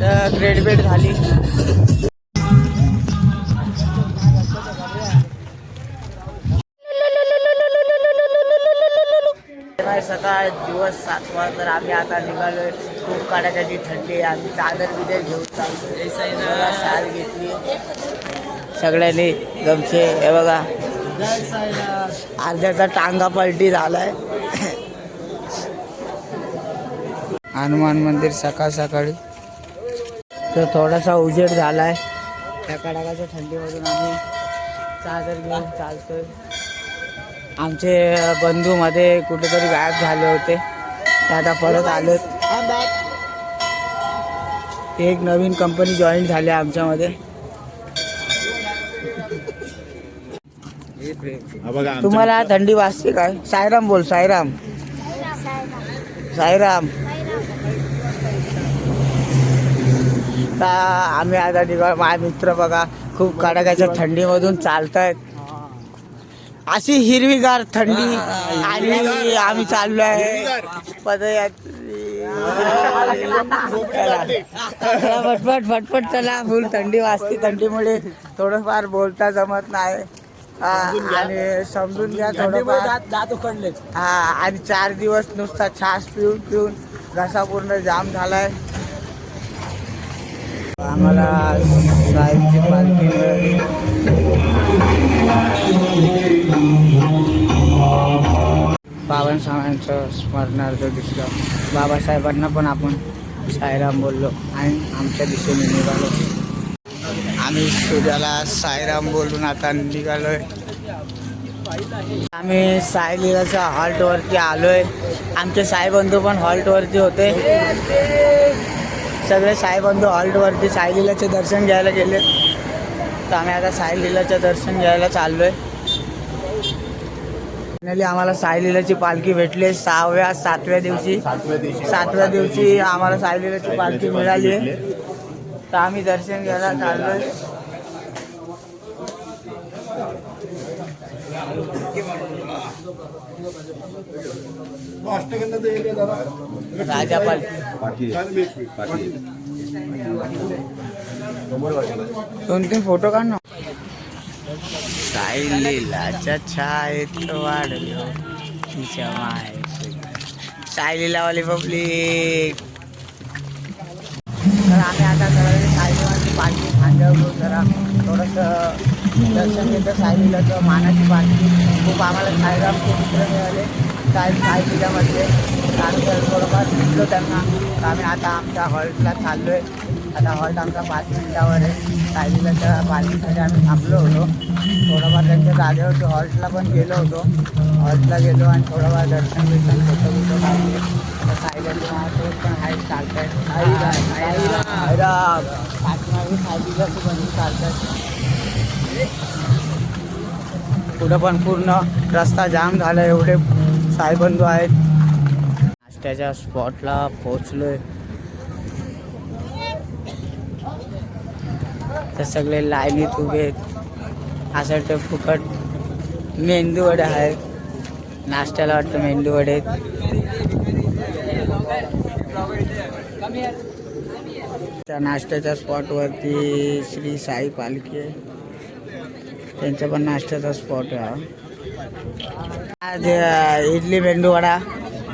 तर grade bed झाली. सकाळ सकाळ दिवस सात वाजता तर आम्ही आता निघालोय खूप कडाक्याची थंडी आम्ही चादर बिदर घेऊन चालतोय बघा, शाल घेतली. सगळ्यांनी गमचे हे बघा. अर्ध्याचा टांगा पलटी झालाय. हनुमान मंदिर सकाळ सकाळी. तर थोडासा उजेड झालाय. त्या कडाक्याच्या थंडीमधून आम्ही चादर घेऊन चालतोय. आमचे बंधू मध्ये कुठेतरी गायब झाले होते. ते आता परत आलेत. एक नवीन कंपनी जॉईन झाली आहे आमच्यामध्ये. तुम्हाला थंडी वाजते काय? सायराम बोल सायराम. सायराम. आता आम्ही आता निघा माझे मित्र बघा खूप कडाक्याच्या थंडीमधून चालतायत अशी हिरवीगार थंडी आणि आम्ही चाललोय. पदयात्री. चला फटफट फटफट चला. फुल थंडी वाजते. थंडीमुळे थोडंफार बोलता जमत नाही. आणि समजून घ्या थोडंफार. हा आणि चार दिवस नुसता छास पिऊन पिऊन घसा पूर्ण जाम झालाय. आम्हाला साहेबची पालखी मिळाली. बावन साहेबांचं स्मरणार्थ दिसलं. बाबासाहेबांना पण आपण साईराम बोललो आणि आमच्या दिशेने निघालो. आम्ही सूर्याला साईराम बोलून आता निघालोय. आम्ही साईलीलाच्या हॉल्टवरती आलोय. आमचे साईबंधू पण हॉल्टवरती होते. सगळे साईबंधू हॉल्टवरती साईलीलाचे दर्शन घ्यायला गेले. तर आम्ही आता साईलीलाचं दर्शन घ्यायला चाललोय. फायनली आम्हाला साईलीलाची पालखी भेटली. सहाव्या सातव्या दिवशी. सातव्या दिवशी आम्हाला साईलीलाची पालखी मिळाली. आहे तर आम्ही दर्शन घ्यायला चाललोय. राजा पालखी पाठी दोन तीन फोटो काढ ना. साईलीलाच्या छायेत वाढलो. तिच्या मायेत साईलीलावाली पब्लिक. तर आम्ही आता सगळे साईलीवाली पालखी खांद्यावर जरा थोडंसं दर्शन घेतो साईलीलाचं मानाची पालखी. खूप आम्हाला साईरामचे मित्र मिळाले. काय साईलीलामधले आम्ही थोडंफार भेटलो त्यांना. तर आम्ही आता आमच्या हॉल्टला चाललो आहे आता हॉल्ट आमचा पाच मिनिटावर आहे. साईलीलाच्या पालखीसाठी आम्ही थांबलो होतो. थोडंफार त्यांच्या जागेवरती हॉल्टला पण गेलो होतो. हॉल्टला गेलो आणि थोडंफार दर्शन बिर्शन होतं बिटो काढले. आता पण चालत आहेत पाठीमागे चालतात पुढं पण पूर्ण रस्ता जाम झाला. एवढे साईबंधू आहेत. नाश्त्याच्या स्पॉटला पोचलोय तर सगळे लाईनीत उभे आहेत. असं वाटतं फुकट मेंदू वडे आहेत. नाश्त्याला वाटतं मेंदू वडे त्या नाश्त्याच्या स्पॉटवरती श्री साई पालखी आहे. त्यांचा पण नाश्त्याचा स्पॉट आहे आज इडली मेंदूवडा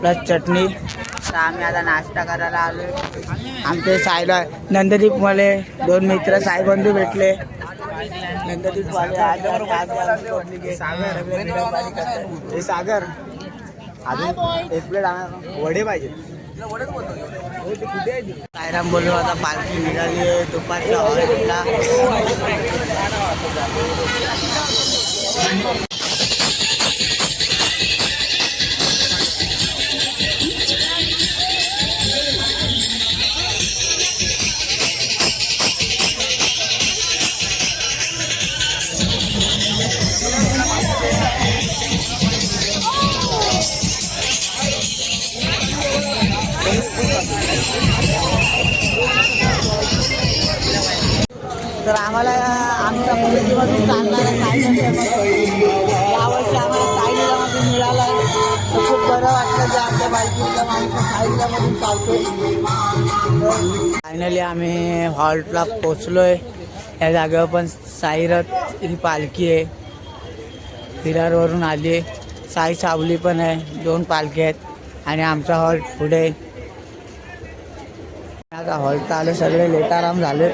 प्लस चटणी. तर आम्ही आता नाश्ता करायला आलोय. आमचे साईला नंददीप मले दोन मित्र साईबंधू भेटले. नंददीप वाले सागर अजून एक प्लेट वडे पाहिजे. सायराम बोललो आता पालखी निघाली आहे. दुपारच्या हॉलला आमच्या मुलीमधून चालणारा सायकल यावर्षी आम्हाला सायलीलामधून मिळाला आहे तर खूप बरं वाटलं जे आमच्या बाईकिंगला माणसं साईडला मधून चालतोय. फायनली आम्ही हॉल्टला पोचलोय या जागेवर पण साईरथ ही पालखी आहे. विरारवरून आली आहे. साई सावली पण आहे. दोन पालखी आहेत. आणि आमचा हॉल्ट पुढे. आता हॉल्ट आले. सगळे लेटाराम झाले.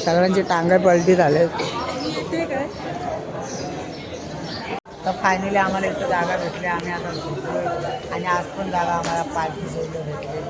सगळ्यांची टांगे पलटी झाले तर फायनली आम्हाला इथं जागा भेटली. आम्ही आता आणि आज पण जागा आम्हाला पार्टी सोडलं भेटली.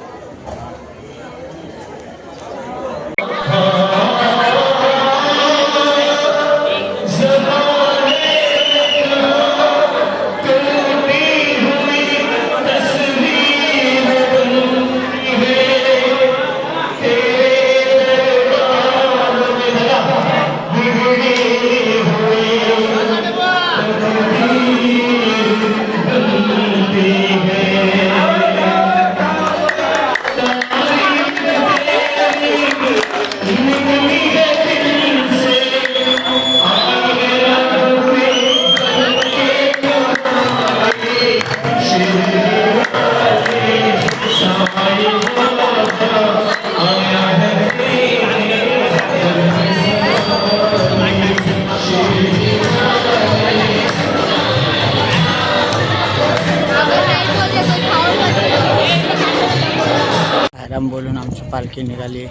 आराम बोलून आमची पालखी निघाली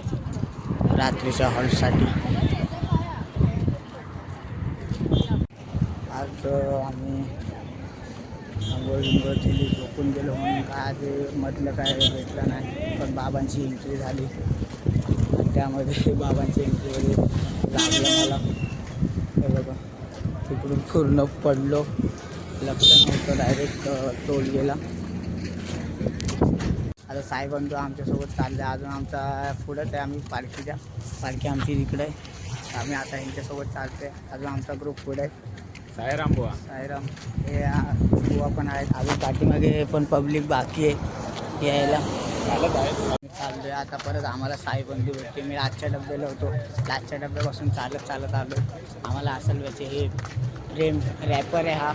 रात्रीच्या हॉल्टसाठी आज आम्ही आंघोळ बिंघोळ केली झोपून गेलो म्हणून काय ते मधलं काय भेटलं नाही पण बाबांची एंट्री झाली. त्यामध्ये बाबांची एंट्री वगैरे लागलं मला. हे बघा तिकडून पूर्ण पडलो. लक्ष नव्हतं डायरेक्ट टोल गेला. आता साहेबांचं आमच्यासोबत चाललं आहे अजून आमचा पुढंच आहे. आम्ही पालखीच्या पालखी आमची इकडे आहे. आम्ही आता यांच्यासोबत चालतोय. अजून आमचा ग्रुप पुढे आहे. सायराम बुवा. साईराम हे बुवा पण आहेत. अजून पाठीमागे पण पब्लिक बाकी आहे. यायला. चालत आहे. आता परत आम्हाला साईबंदी भेटते मी आजच्या डब्याला होतो. आजच्या डब्यापासून चालत चालत आलो आम्हाला असेल व्याचे हे प्रेम रॅपर आहे हा.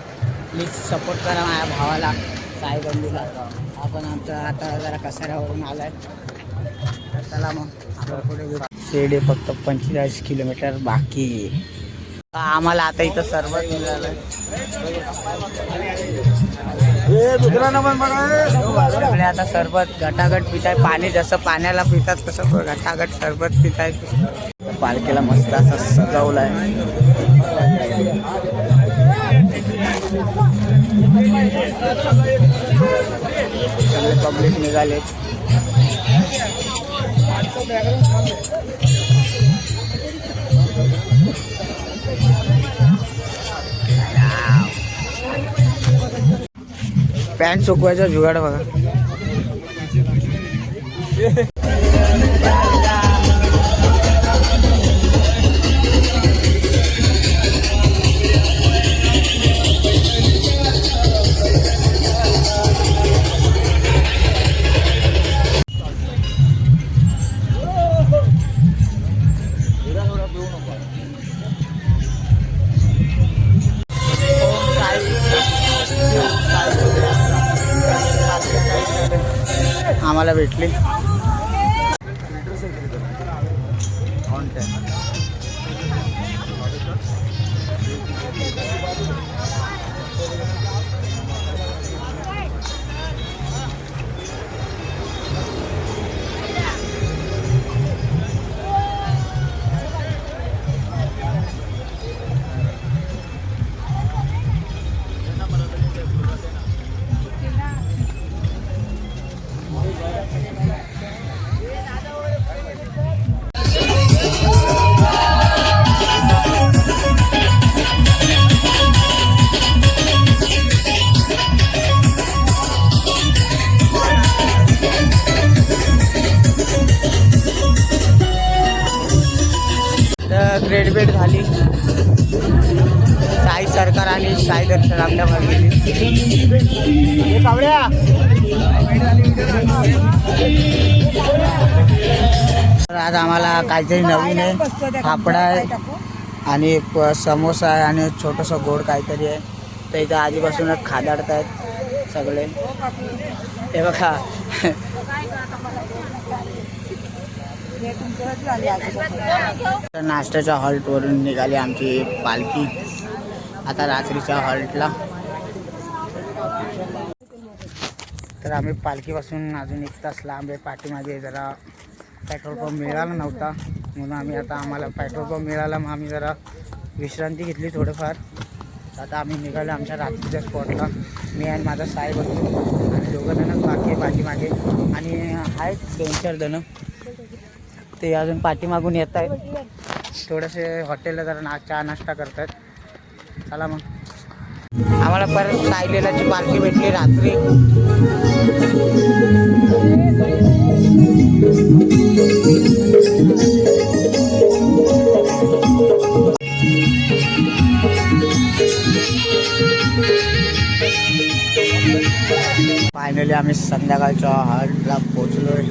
प्लीज सपोर्ट करा माझ्या भावाला साईबंदीला हा पण आमचा आता जरा कसाऱ्यावरून आलाय. तर चला मग आपण पुढे आहे फक्त पंचेचाळीस किलोमीटर बाकी. आहे. आम्हाला आता इथं सरबत मिळालं सगळे आता सरबत घटाघट पिताय. पाणी जसं पाण्याला पितात तसं घटाघट सरबत पिताय. पालखीला मस्त असं सजवलाय. पब्लिक निघाले. पॅन्ट सुकवायचा जुगाड बघा. तर झाली. साई सरकार आणि साई दर्शन आपल्या गेली. कावड्या तर आज आम्हाला काहीतरी नवीन आहे. फाफडा आहे आणि एक समोसा आहे आणि छोटंसं गोड काहीतरी आहे. तर इथं आधीपासूनच खादाडत आहेत सगळे. हे बघा. तर नाश्त्याच्या हॉल्टवरून निघाली आमची पालखी. आता रात्रीच्या हॉल्टला. तर आम्ही पालखीपासून अजून एक तास लांब आहे. पाठीमागे जरा पेट्रोल पंप मिळाला नव्हता. म्हणून आम्ही आता आम्हाला पेट्रोल पंप मिळाला. मग आम्ही जरा विश्रांती घेतली थोडंफार. आता आम्ही निघालो आमच्या रात्रीच्या स्पॉटला मी आणि माझा साहेब होतो. आणि दोघं जणं बाकी आहे पाठीमागे. आणि आहेत दोन चार जणं. ते अजून पाठीमागून येत आहेत. थोडेसे हॉटेलला जरा ना चहा नाश्ता करत आहेत चला मग. आम्हाला परत सायलेलाची पालखी भेटली रात्री. फायनली आम्ही संध्याकाळच्या हॉल्टला पोचलोय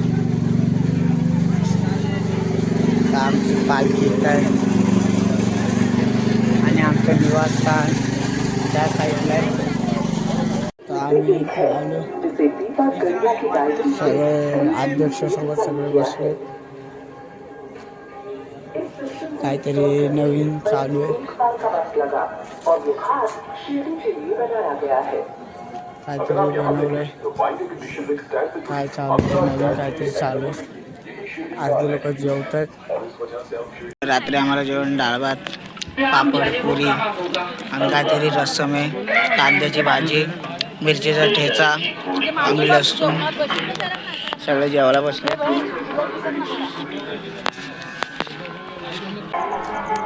आता आमची पालखी येत आणि आमचं निवासस्थान त्या साईडला आहे. तर आम्ही सगळे अध्यक्षसोबत सगळे बसले काहीतरी नवीन चालू आहे. काहीतरी बनवलंय. काय चालू आहे? नवीन काहीतरी चालू आहे. अर्धे लोक जेवत आहेत रात्री आम्हाला जेवण डाळ भात पापड पुरी आणि काहीतरी रस्सम आहे कांद्याची भाजी मिरचीचा ठेचा आणि लसूण सगळे जेवायला बसले.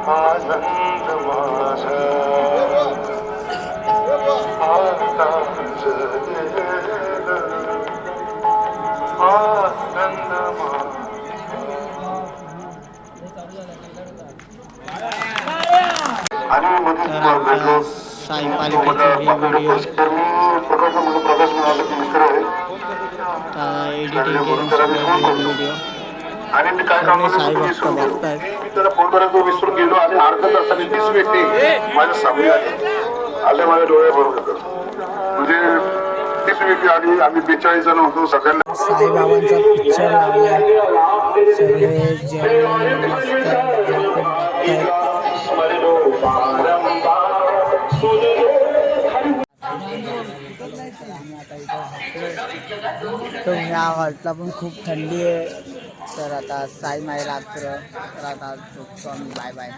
आनंद साई पालिकेचा हे व्हिडिओ एडिटिंग करून सगळे व्हिडिओ आणि मी काय काम मी त्याला फोन करायचो विसरून गेलो आणि अर्धा तासाने तीस व्यक्ती माझ्या सामने आले आले माझ्या डोळे भरून म्हणजे तीस व्यक्ती आली आम्ही बेचाळीस जण होतो सगळ्यांना साईबाबांचा पिक्चर लागला सगळे तर ह्या हॉल्टला पण खूप थंडी आहे. तर आता साई माई रात्र तर आता झोपतो आम्ही. Bye bye